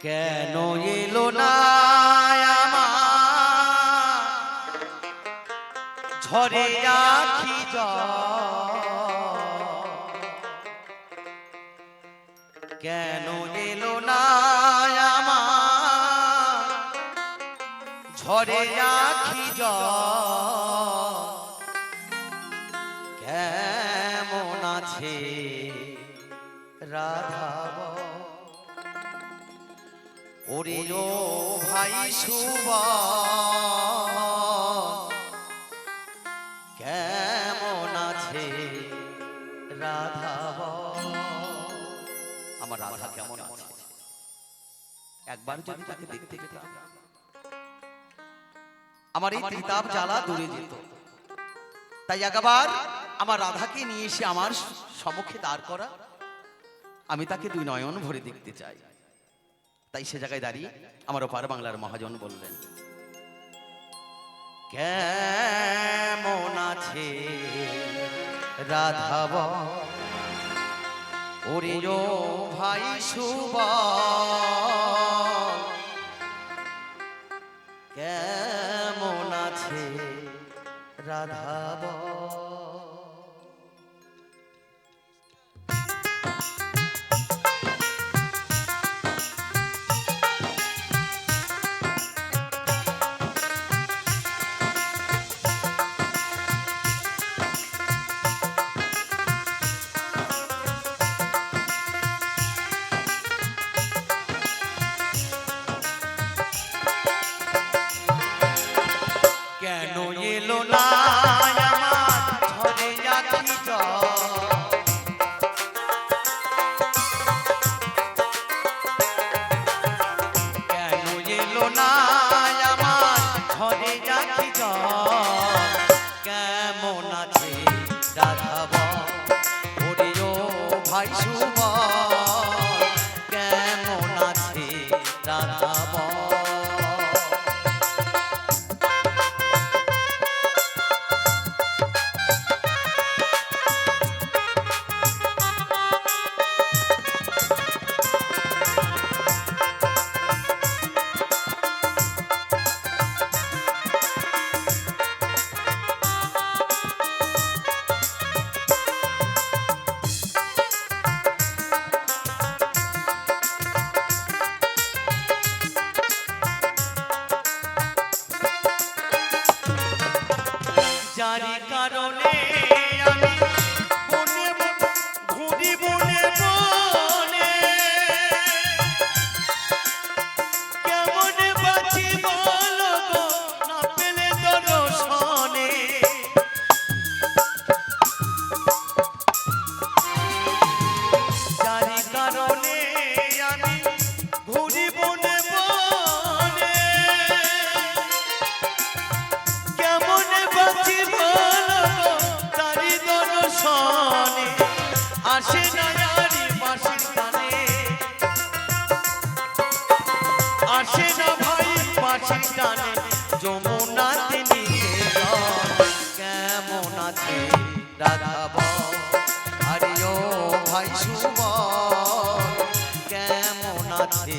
কেন এলো না ঝরে আখি কেন এলো না ঝরে আখি কেমন আছে রাধাব ওরে ও ভাই শুভ কেমন আছে রাধাব আমার রাধা কেমন আছে? একবার যদি তাকে দেখতে পেতাম আমার এই তিতাব জ্বালা দূরে যেত। তাই একবার আমার রাধাকে নিয়ে এসে আমার সম্মুখে দাঁড় করা। আমি তাকে দুই নয়ন ভরে দেখতে চাই। তাই সে জায়গায় দাঁড়িয়ে আমার ওপার বাংলার মহাজন বললেন, কেমন আছে রাধাব? ওরে ভাই শুভ। কেমন আছে রাধাব? টানে যমুনা তিনি কেমন আছে রাধাব আরে ও ভাই শুভ কেমন আছে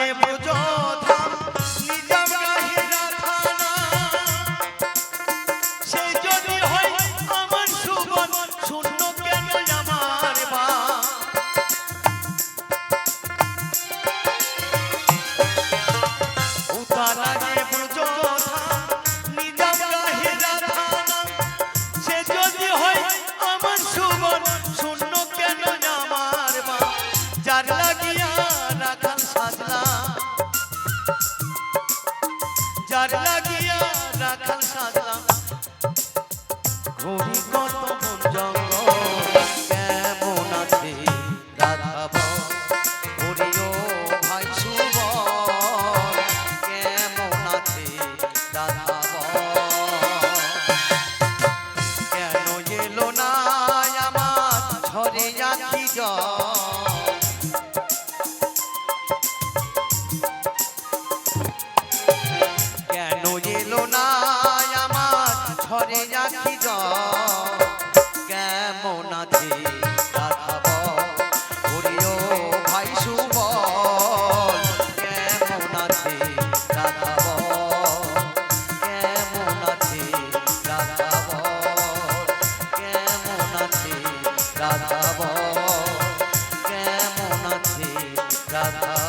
উতালা যে যার লাগিয়া রাখাল সাজলা রাধা